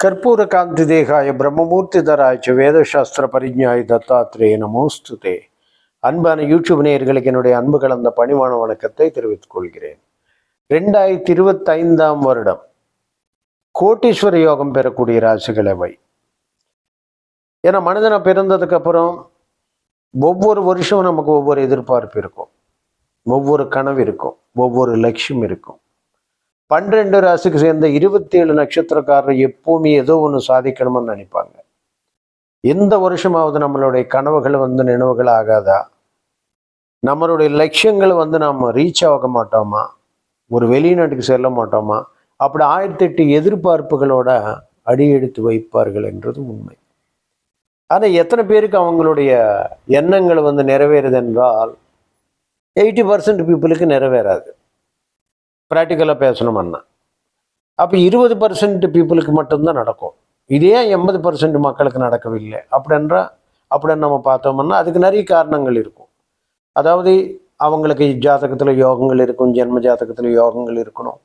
ಕರ್ಪೂರ ಕಾಂತಿ ದೇಹಾಯ பிரம்மமூர்த்திதராய ச வேதசாஸ்திர பரிஜாய தத்தாத்திரேய நமோஸ்துதே அன்பான யூடியூப் நேயர்களுக்கு என்னுடைய அன்பு கலந்த பணிவான வணக்கத்தை தெரிவித்துக் கொள்கிறேன் ரெண்டாயிரத்தி இருபத்தி ஐந்தாம் வருடம் கோட்டீஸ்வர யோகம் பெறக்கூடிய ராசிகள் எவை ஏன்னா மனிதனை பிறந்ததுக்கு அப்புறம் ஒவ்வொரு வருஷமும் நமக்கு ஒவ்வொரு எதிர்பார்ப்பு இருக்கும் ஒவ்வொரு கனவு இருக்கும் ஒவ்வொரு லட்சியம் இருக்கும். பன்னிரெண்டு ராசிக்கு சேர்ந்த இருபத்தி ஏழு நட்சத்திரக்காரர் எப்பவுமே ஏதோ ஒன்று சாதிக்கணும்னு நினைப்பாங்க. எந்த வருஷமாவது நம்மளுடைய கனவுகள் வந்து நினைவுகள் ஆகாதா? நம்மளுடைய லட்சியங்கள் வந்து நாம் ரீச் ஆக மாட்டோமா? ஒரு வெளிநாட்டுக்கு செல்ல மாட்டோமா? அப்படி ஆயிரத்தி எட்டு எதிர்பார்ப்புகளோட அடியெடுத்து வைப்பார்கள் என்றது உண்மை. ஆனால் எத்தனை பேருக்கு அவங்களுடைய எண்ணங்கள் வந்து நிறைவேறுது என்றால் எயிட்டி பர்சன்ட் பீப்புளுக்கு நிறைவேறாது. ப்ராக்டிக்கலாக பேசணுமன்னா அப்போ இருபது பர்சன்ட் பீப்புளுக்கு மட்டும்தான் நடக்கும். இதே எண்பது பர்சன்ட் மக்களுக்கு நடக்கவில்லை. அப்படின்றா அப்படின்னு நம்ம பார்த்தோம்னா அதுக்கு நிறைய காரணங்கள் இருக்கும். அதாவது அவங்களுக்கு ஜாதகத்தில் யோகங்கள் இருக்கும் ஜென்ம ஜாதகத்தில் யோகங்கள் இருக்கணும்.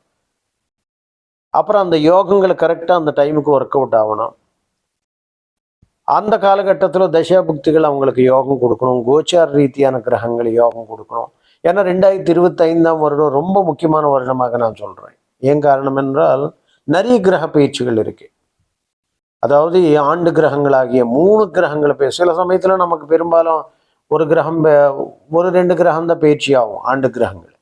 அப்புறம் அந்த யோகங்களை கரெக்டாக அந்த டைமுக்கு ஒர்க் அவுட் ஆகணும். அந்த காலகட்டத்தில் தசாபுக்திகள் அவங்களுக்கு யோகம் கொடுக்கணும். கோச்சார் ரீதியான கிரகங்கள் யோகம் கொடுக்கணும். ஏன்னா ரெண்டாயிரத்தி இருபத்தி ஐந்தாம் வருடம் ரொம்ப முக்கியமான வருடமாக நான் சொல்கிறேன் ஏன் காரணம் என்றால் நிறைய கிரக பயிற்சிகள் இருக்கு. அதாவது ஆண்டு கிரகங்களாகிய மூணு கிரகங்களை பே சில சமயத்தில் நமக்கு பெரும்பாலும் ஒரு கிரகம் ஒரு ரெண்டு கிரகம் தான் பயிற்சி ஆகும் ஆண்டு கிரகங்கள்.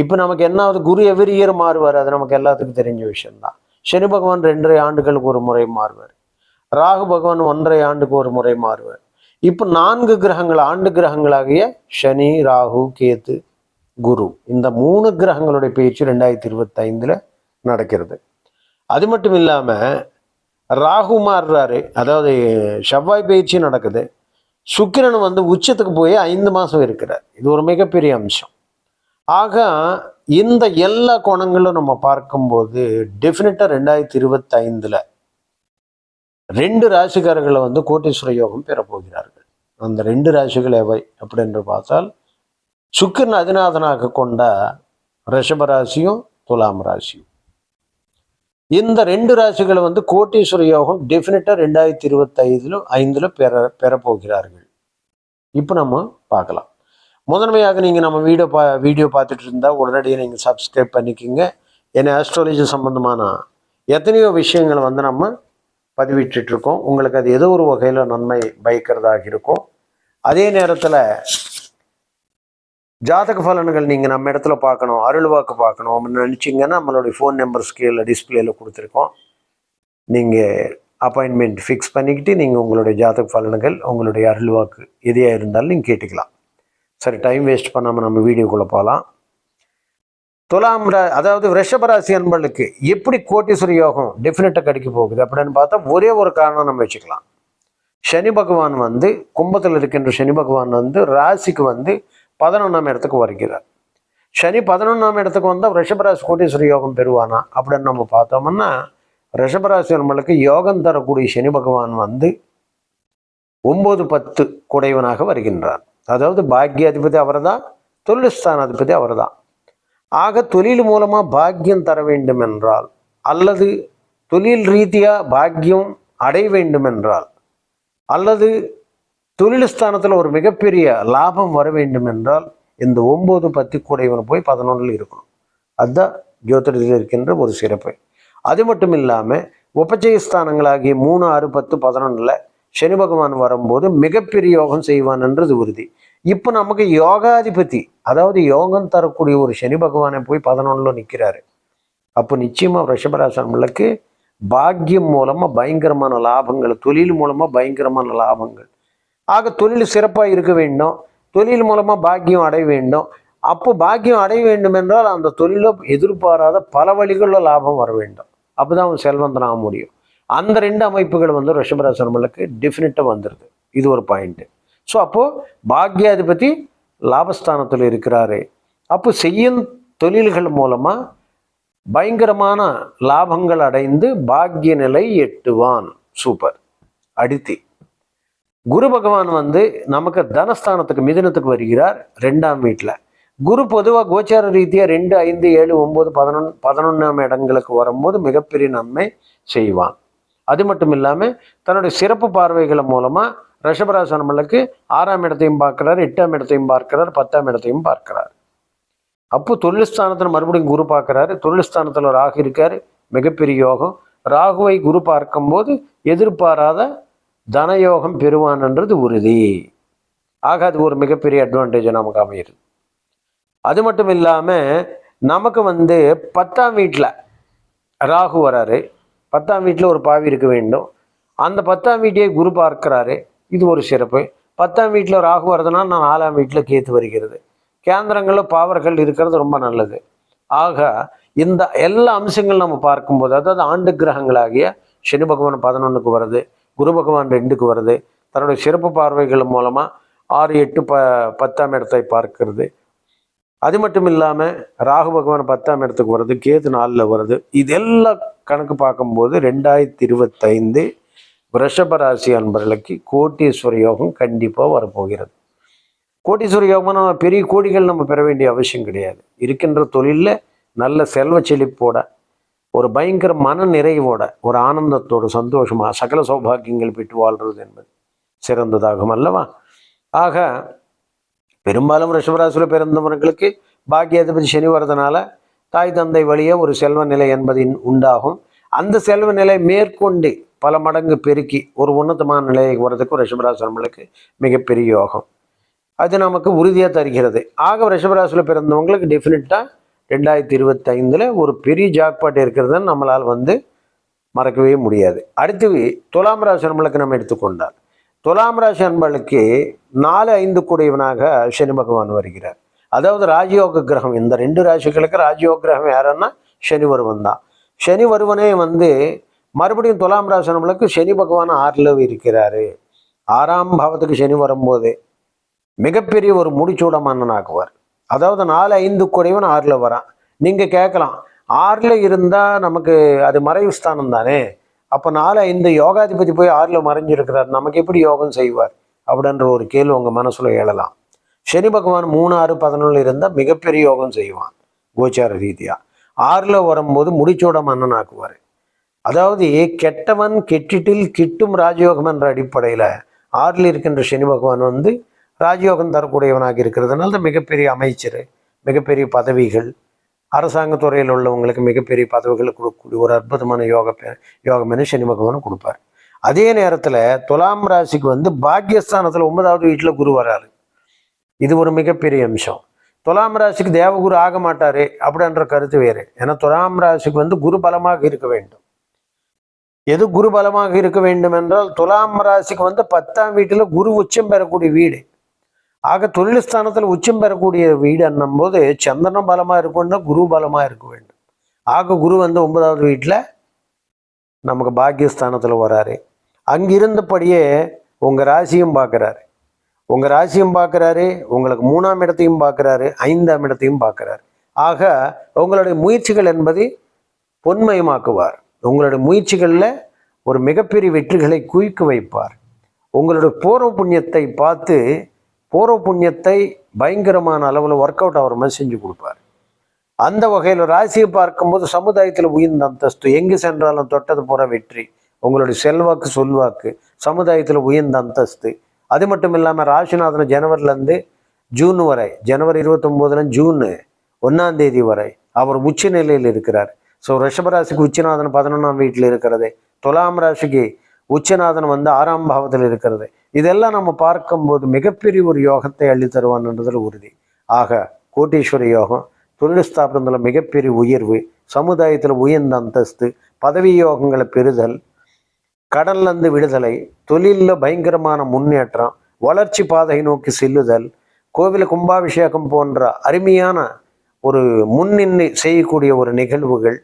இப்போ நமக்கு என்ன ஆகுது குரு எவ்ரி இயர் மாறுவார் அது நமக்கு எல்லாத்துக்கும் தெரிஞ்ச விஷயம்தான் சனி பகவான் ரெண்டரை ஆண்டுகளுக்கு ஒரு முறை மாறுவார். ராகு பகவான் ஒன்றரை ஆண்டுக்கு ஒரு முறை மாறுவார். இப்போ நான்கு கிரகங்கள் ஆண்டு கிரகங்களாகிய சனி ராகு கேத்து குரு இந்த மூணு கிரகங்களுடைய பயிற்சி ரெண்டாயிரத்தி இருபத்தி ஐந்துல நடக்கிறது. அது மட்டும் இல்லாம ராகு மாறுறாரு. அதாவது செவ்வாய் பயிற்சி நடக்குது. சுக்கிரன் வந்து உச்சத்துக்கு போய் ஐந்து மாதம் இருக்கிறார். இது ஒரு மிகப்பெரிய அம்சம். ஆக இந்த எல்லா கோணங்களும் நம்ம பார்க்கும்போது டெஃபினட்டாக ரெண்டாயிரத்தி இருபத்தைந்தில் ரெண்டு ராசிக்காரர்களை வந்து கோட்டீஸ்வர யோகம் பெறப்போகிறார்கள் அந்த ரெண்டு ராசிகள் எவை அப்படின்னு பார்த்தால் சுக்கரன் அதிநாதனாக கொண்ட ரிஷபராசியும் துலாம் ராசியும். இந்த ரெண்டு ராசிகளை வந்து கோட்டீஸ்வர யோகம் டெஃபினட்டாக ரெண்டாயிரத்தி இருபத்தி ஐந்தில் ஐந்துல பெற பெறப்போகிறார்கள் இப்போ நம்ம பார்க்கலாம். முதன்மையாக நீங்கள் நம்ம வீடியோ பா வீடியோ பார்த்துட்டு இருந்தால் உடனடியாக நீங்கள் சப்ஸ்கிரைப் பண்ணிக்கிங்க. ஏன்னா ஆஸ்ட்ராலஜி சம்மந்தமான எத்தனையோ விஷயங்களை வந்து நம்ம பதிவிட்டுருக்கோம் உங்களுக்கு அது ஏதோ ஒரு வகையில் நன்மை பயக்கிறதாக இருக்கும். அதே நேரத்தில் ஜாதக பலன்கள் நீங்கள் நம்ம இடத்துல பார்க்கணும் அருள் வாக்கு பார்க்கணும் அப்படின்னு நினச்சிங்கன்னா நம்மளுடைய ஃபோன் நம்பர் ஸ்கேலில் டிஸ்பிளேல கொடுத்துருக்கோம். நீங்கள் அப்பாயின்மெண்ட் ஃபிக்ஸ் பண்ணிக்கிட்டு நீங்கள் உங்களுடைய ஜாதக பலன்கள் உங்களுடைய அருள் வாக்கு எதையாக இருந்தாலும் நீங்கள் கேட்டுக்கலாம். சரி டைம் வேஸ்ட் பண்ணாமல் நம்ம வீடியோக்குள்ளே போகலாம். துலாம் அதாவது ரிஷபராசி அன்பர்களுக்கு எப்படி கோட்டீஸ்வர யோகம் டெஃபினட்டாக கிடைக்க போகுது அப்படின்னு பார்த்தா ஒரே ஒரு காரணம் நம்ம வச்சுக்கலாம். சனி பகவான் வந்து கும்பத்தில் இருக்கின்ற சனி பகவான் வந்து ராசிக்கு வந்து பதினொன்றாம் இடத்துக்கு வருகிறார். சனி பதினொன்றாம் இடத்துக்கு வந்தால் ரிஷபராசி கோட்டீஸ்வர யோகம் பெறுவானா அப்படின்னு நம்ம பார்த்தோம்னா ரிஷபராசி நம்மளுக்கு யோகம் தரக்கூடிய சனி பகவான் வந்து ஒம்பது பத்து குடைவனாக வருகின்றார். அதாவது பாக்யாதிபதி அவர் தான் தொழில்ஸ்தானாதிபதி அவர் தான் ஆக தொழில் மூலமாக பாக்கியம் தர வேண்டும் என்றால் அல்லது தொழில் ரீதியாக பாக்கியம் அடைய வேண்டும் என்றால் அல்லது தொழில் ஸ்தானத்தில் ஒரு மிகப்பெரிய லாபம் வர வேண்டும் என்றால் இந்த ஒம்பது பத்தி இவன் போய் பதினொன்றில் இருக்கணும். அதுதான் ஜோதிடத்தில் இருக்கின்ற ஒரு சிறப்பு. அது மட்டும் இல்லாமல் உபஜயஸ்தானங்களாகிய மூணு ஆறு பத்து பதினொன்றில் சனி பகவான் வரும்போது மிகப்பெரிய யோகம் செய்வான் என்றது உறுதி. இப்போ நமக்கு யோகாதிபதி அதாவது யோகம் தரக்கூடிய ஒரு சனி பகவானை போய் பதினொன்றில் நிற்கிறாரு அப்போ நிச்சயமாக ரிஷபராசனங்களுக்கு பாக்கியம் மூலமாக பயங்கரமான லாபங்கள் தொழில் மூலமாக பயங்கரமான லாபங்கள். ஆக தொழில் சிறப்பாக இருக்க வேண்டும். தொழில் மூலமாக பாக்கியம் அடைய வேண்டும். அப்போ பாக்கியம் அடைய வேண்டும் என்றால் அந்த தொழிலை எதிர்பாராத பல வழிகளில் லாபம் வர வேண்டும். அப்போ தான் அவன் செல்வந்தனாக முடியும். அந்த ரெண்டு அமைப்புகள் வந்து ரிஷபராசனங்களுக்கு டெஃபினட்டாக வந்துடுது இது ஒரு பாயிண்ட்டு ஸோ அப்போது பாக்யாதிபதி லாபஸ்தானத்தில் இருக்கிறாரு. அப்போ செய்யும் தொழில்கள் மூலமாக பயங்கரமான லாபங்கள் அடைந்து பாக்கிய நிலை எட்டுவான். சூப்பர். அடித்தி. குரு பகவான் வந்து நமக்கு தனஸ்தானத்துக்கு மிதனத்துக்கு வருகிறார் ரெண்டாம் வீட்டில் குரு பொதுவாக கோச்சார ரீதியாக ரெண்டு ஐந்து ஏழு ஒம்பது பதினொன்று பதினொன்றாம் இடங்களுக்கு வரும்போது மிகப்பெரிய நன்மை செய்வான். அது மட்டும் இல்லாமல் தன்னுடைய சிறப்பு பார்வைகள் மூலமாக ரிஷபராசனமலுக்கு ஆறாம் இடத்தையும் பார்க்கிறார் எட்டாம் இடத்தையும் பார்க்கிறார் பத்தாம் இடத்தையும் பார்க்கிறார். அப்போ தொழில்ஸ்தானத்தில் மறுபடியும் குரு பார்க்குறாரு. தொழில்ஸ்தானத்தில் ராகு இருக்கார். மிகப்பெரிய யோகம். ராகுவை குரு பார்க்கும்போது எதிர்பாராத தனயோகம் பெறுவான்ன்றது உறுதி. ஆக அது ஒரு மிகப்பெரிய அட்வான்டேஜ் நமக்கு அமையுது. அது மட்டும் இல்லாமல் நமக்கு வந்து பத்தாம் வீட்டில் ராகு வராரு. பத்தாம் வீட்டில் ஒரு பாவி இருக்க வேண்டும். அந்த பத்தாம் வீட்டையே குரு பார்க்கிறாரு. இது ஒரு சிறப்பு. பத்தாம் வீட்டில் ராகு வருதுன்னா நான் நாலாம் வீட்டில் கேத்து வருகிறது. கேந்திரங்களில் பாவர்கள் இருக்கிறது ரொம்ப நல்லது. ஆக இந்த எல்லா அம்சங்கள் நம்ம பார்க்கும்போது அதாவது ஆண்டு கிரகங்களாகிய சனி பகவான் பதினொன்றுக்கு வருது குரு பகவான் ரெண்டுக்கு வருது தன்னுடைய சிறப்பு பார்வைகள் மூலமாக ஆறு எட்டு ப பத்தாம் இடத்தை பார்க்கிறது. அது மட்டும் இல்லாமல் ராகு பகவான் பத்தாம் இடத்துக்கு வருது கேது நாளில் வருது. இதெல்லாம் கணக்கு பார்க்கும்போது ரெண்டாயிரத்தி இருபத்தைந்து ரிஷபராசி அன்பர்களுக்கு கோட்டீஸ்வர யோகம் கண்டிப்பாக வரப்போகிறது. கோட்டீஸ்வர யோகம்னா நம்ம பெரிய கோடிகள் நம்ம பெற வேண்டிய அவசியம் கிடையாது. இருக்கின்ற தொழிலில் நல்ல செல்வ செழிப்போட ஒரு பயங்கர மன நிறைவோட ஒரு ஆனந்தத்தோட சந்தோஷமாக சகல சௌபாகியங்கள் பெற்று வாழ்கிறது என்பது சிறந்ததாகும் அல்லவா? ஆக பெரும்பாலும் ரிஷபராசியில் பிறந்தவர்களுக்கு பாக்கியாதிபதி சனி வரதுனால தாய் தந்தை வழியே ஒரு செல்வ நிலை என்பதின் உண்டாகும். அந்த செல்வ நிலை மேற்கொண்டு பல மடங்கு பெருக்கி ஒரு உன்னதமான நிலையை வரதுக்கு ரிஷபராசிரமங்களுக்கு மிகப்பெரிய யோகம். அது நமக்கு உறுதியாக தருகிறது. ஆக ரிஷபராசியில் பிறந்தவங்களுக்கு டெஃபினட்டாக ரெண்டாயிரத்தி இருபத்தைந்தில் ஒரு பெரிய ஜாக்பாட் இருக்கிறதுன்னு நம்மளால் வந்து மறக்கவே முடியாது. அடுத்து துலாம் ராசி அன்பளுக்கு நம்ம எடுத்துக்கொண்டால் துலாம் ராசி அன்பளுக்கு நாலு ஐந்து கூடியவனாக சனி பகவான் வருகிறார். அதாவது ராஜயோக கிரகம் இந்த ரெண்டு ராசிகளுக்கு ராஜயோக கிரகம் யாருன்னா சனி வருவன் தான். சனி வருவனே வந்து மறுபடியும் துலாம் ராசி சனி பகவான் ஆறில் இருக்கிறாரு. ஆறாம் பாவத்துக்கு சனி வரும்போது மிகப்பெரிய ஒரு முடிச்சூட மன்னனாக்குவார் அதாவது நாலு ஐந்து குறைவன் ஆறில் வரான். நீங்கள் கேட்கலாம் ஆறில் இருந்தால் நமக்கு அது மறைவு ஸ்தானம் தானே? அப்போ நாலு ஐந்து யோகாதிபதி போய் ஆறில் மறைஞ்சிருக்கிறார். நமக்கு எப்படி யோகம் செய்வார்? அப்படின்ற ஒரு கேள்வி உங்கள் மனசில் எழலாம். சனி பகவான் மூணு ஆறு பதினொன்று இருந்தால் மிகப்பெரிய யோகம் செய்வான் கோச்சார ரீதியாக ஆறில் வரும்போது முடிச்சோட மன்னனாக்குவார் அதாவது கெட்டவன் கெட்டிட்டில் கிட்டும் ராஜயோகம் என்ற அடிப்படையில் ஆறில் இருக்கின்ற சனி பகவான் வந்து ராஜயோகம் தரக்கூடியவனாக இருக்கிறதுனால தான் மிகப்பெரிய அமைச்சர் மிகப்பெரிய பதவிகள் அரசாங்க துறையில் உள்ளவங்களுக்கு மிகப்பெரிய பதவிகளை கொடுக்கக்கூடிய ஒரு அற்புதமான யோக பே- யோகம் என சனி பகவான் கொடுப்பார். அதே நேரத்தில் துலாம் ராசிக்கு வந்து பாக்கியஸ்தானத்தில் ஒன்பதாவது வீட்டில் குரு வராரு. இது ஒரு மிகப்பெரிய அம்சம். துலாம் ராசிக்கு தேவகுரு ஆக மாட்டார் அப்படின்ற கருத்து வேறு. ஏன்னா துலாம் ராசிக்கு வந்து குரு பலமாக இருக்க வேண்டும். எது குரு பலமாக இருக்க வேண்டும் என்றால் துலாம் ராசிக்கு வந்து பத்தாம் வீட்டில் குரு உச்சம் பெறக்கூடிய வீடு. ஆக தொழில் ஸ்தானத்தில் உச்சம் பெறக்கூடிய வீடு என்னும்போது சந்திரன் பலமாக இருக்கும்னா குரு பலமாக இருக்க வேண்டும். ஆக குரு வந்து ஒன்பதாவது வீட்டில் நமக்கு பாக்கியஸ்தானத்தில் வராரு. அங்கிருந்தபடியே உங்கள் ராசியும் பார்க்குறாரு. உங்கள் ராசியும் பார்க்குறாரு உங்களுக்கு மூணாம் இடத்தையும் பார்க்குறாரு ஐந்தாம் இடத்தையும் பார்க்குறாரு. ஆக உங்களுடைய முயற்சிகள் என்பதை பொன்மயமாக்குவார். உங்களுடைய முயற்சிகளில் ஒரு மிகப்பெரிய வெற்றிகளை குவிக்க வைப்பார். உங்களோட பூர்வ புண்ணியத்தை பார்த்து பூர்வ புண்ணியத்தை பயங்கரமான அளவில் ஒர்க் அவுட் அவர் மாதிரி செஞ்சு கொடுப்பார். அந்த வகையில் ராசியை பார்க்கும்போது சமுதாயத்தில் உயர்ந்த அந்தஸ்து எங்கு சென்றாலும் தொட்டது போகிற வெற்றி. உங்களுடைய செல்வாக்கு சொல்வாக்கு சமுதாயத்தில் உயர்ந்த அந்தஸ்து. அது மட்டும் இல்லாமல் ராசிநாதன் ஜனவரிலேருந்து ஜூன் வரை ஜனவரி இருபத்தொம்போதுல ஜூன் ஒன்றாம் தேதி வரை அவர் உச்ச நிலையில் இருக்கிறார். ஸோ ரிஷபராசிக்கு உச்சநாதன் பதினொன்றாம் வீட்டில் இருக்கிறது. துலாம் ராசிக்கு உச்சநாதன் வந்து ஆறாம் பாவத்தில் இருக்கிறது. இதெல்லாம் நம்ம பார்க்கும்போது மிகப்பெரிய ஒரு யோகத்தை அள்ளி தருவான்ன்றதில் உறுதி. ஆக கோட்டீஸ்வர யோகம் தொழில் ஸ்தாபனத்தில் மிகப்பெரிய உயர்வு சமுதாயத்தில் உயர்ந்த அந்தஸ்து பதவி யோகங்களை பெறுதல் கடன்லேருந்து விடுதலை தொழிலில் பயங்கரமான முன்னேற்றம் வளர்ச்சி பாதை நோக்கி செல்லுதல் கோவில் கும்பாபிஷேகம் போன்ற அருமையான ஒரு முன்னின்று செய்யக்கூடிய ஒரு நிகழ்வுகள்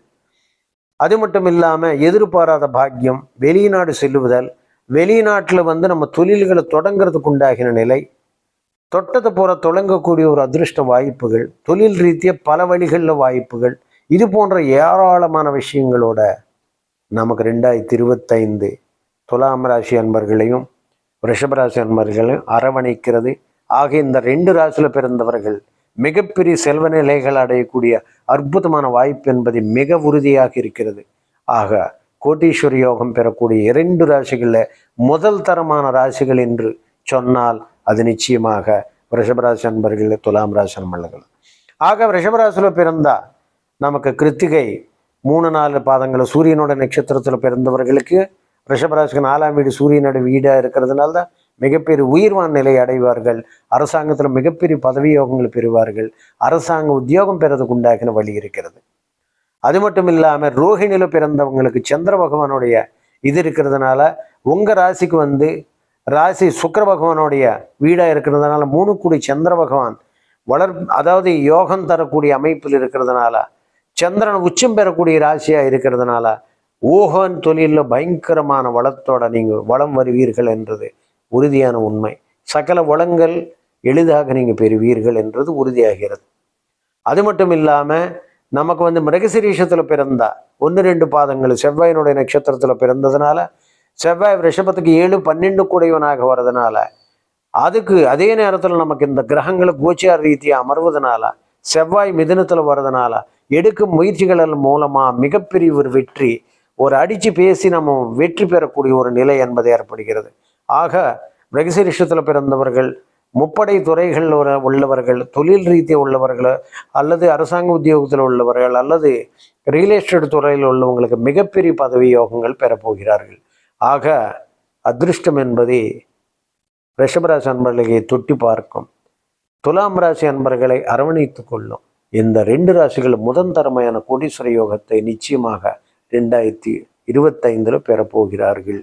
அது மட்டும் இல்லாமல் எதிர்பாராத பாக்கியம் வெளிநாடு செல்லுவதால் வெளிநாட்டில் வந்து நம்ம தொழில்களை தொடங்குறதுக்கு உண்டாகின நிலை தொட்டத்தை போற தொடங்கக்கூடிய ஒரு அதிர்ஷ்ட வாய்ப்புகள் தொழில் ரீதியாக பல வழிகளில் வாய்ப்புகள் இது போன்ற ஏராளமான விஷயங்களோட நமக்கு ரெண்டாயிரத்தி இருபத்தைந்து துலாம் ராசி அன்பர்களையும் ரிஷபராசி அன்பர்களையும் அரவணைக்கிறது. ஆக இந்த ரெண்டு ராசியில் பிறந்தவர்கள் மிகப்பெரிய செல்வ நிலைகள் அடையக்கூடிய அற்புதமான வாய்ப்பு என்பது மிக உறுதியாக இருக்கிறது. ஆக கோட்டீஸ்வர யோகம் பெறக்கூடிய இரண்டு ராசிகளில் முதல் தரமான ராசிகள் என்று சொன்னால் அது நிச்சயமாக ரிஷபராசி அன்பர்கள் துலாம் ராசி அன்பர்கள். ஆக ரிஷபராசியில் பிறந்தா நமக்கு கிருத்திகை மூணு நாலு பாதங்கள் சூரியனோட நட்சத்திரத்தில் பிறந்தவர்களுக்கு ரிஷபராசிக்கு நாலாம் வீடு சூரியனோட வீடாக இருக்கிறதுனால தான் மிகப்பெரிய உயிர்வான் நிலை அடைவார்கள். அரசாங்கத்தில் மிகப்பெரிய பதவி யோகங்கள் பெறுவார்கள். அரசாங்க உத்தியோகம் பெறதுக்கு உண்டாகின வழி இருக்கிறது. அது மட்டும் இல்லாமல் ரோஹிணியில் பிறந்தவங்களுக்கு சந்திர பகவானுடைய இது இருக்கிறதுனால உங்கள் ராசிக்கு வந்து ராசி சுக்கர பகவானுடைய வீடாக இருக்கிறதுனால மூணு கூடி சந்திர பகவான் வளர் அதாவது யோகம் தரக்கூடிய அமைப்பில் இருக்கிறதுனால சந்திரன் உச்சம் பெறக்கூடிய ராசியாக இருக்கிறதுனால ஊகன் தொழிலில் பயங்கரமான வளத்தோட நீங்கள் வளம் வருவீர்கள் என்றது உறுதியான உண்மை. சகல வளங்கள் எளிதாக நீங்கள் பெறுவீர்கள் என்றது உறுதியாகிறது. அது மட்டும் இல்லாமல் நமக்கு வந்து மிருகசிரீஷத்தில் பிறந்தா ஒன்று ரெண்டு பாதங்கள் செவ்வாயினுடைய நட்சத்திரத்தில் பிறந்ததுனால செவ்வாய் ரிஷபத்துக்கு ஏழு பன்னெண்டு கூடையவனாக வர்றதுனால அதுக்கு அதே நேரத்தில் நமக்கு இந்த கிரகங்களை கோச்சியார் ரீதியாக அமர்வதனால செவ்வாய் மிதனத்தில் வர்றதுனால எடுக்கும் முயற்சிகள் மூலமாக மிகப்பெரிய ஒரு வெற்றி ஒரு அடித்து பேசி நம்ம வெற்றி பெறக்கூடிய ஒரு நிலை என்பது ஏற்படுகிறது. ஆக மிருகசிரிஷத்தில் பிறந்தவர்கள் முப்படை துறைகளில் உள்ளவர்கள் தொழில் ரீதியாக உள்ளவர்கள் அல்லது அரசாங்க உத்தியோகத்தில் உள்ளவர்கள் அல்லது ரியல் எஸ்டேட் துறையில் உள்ளவங்களுக்கு மிகப்பெரிய பதவி யோகங்கள் பெறப்போகிறார்கள். ஆக அதிருஷ்டம் என்பதே ரிஷபராசி அன்பர்களை தொட்டி பார்க்கும். துலாம் ராசி அன்பர்களை அரவணைத்து கொள்ளும். இந்த ரெண்டு ராசிகள் முதன் தரமையான கோடீஸ்வர யோகத்தை நிச்சயமாக ரெண்டாயிரத்தி இருபத்தைந்தில் பெறப்போகிறார்கள்.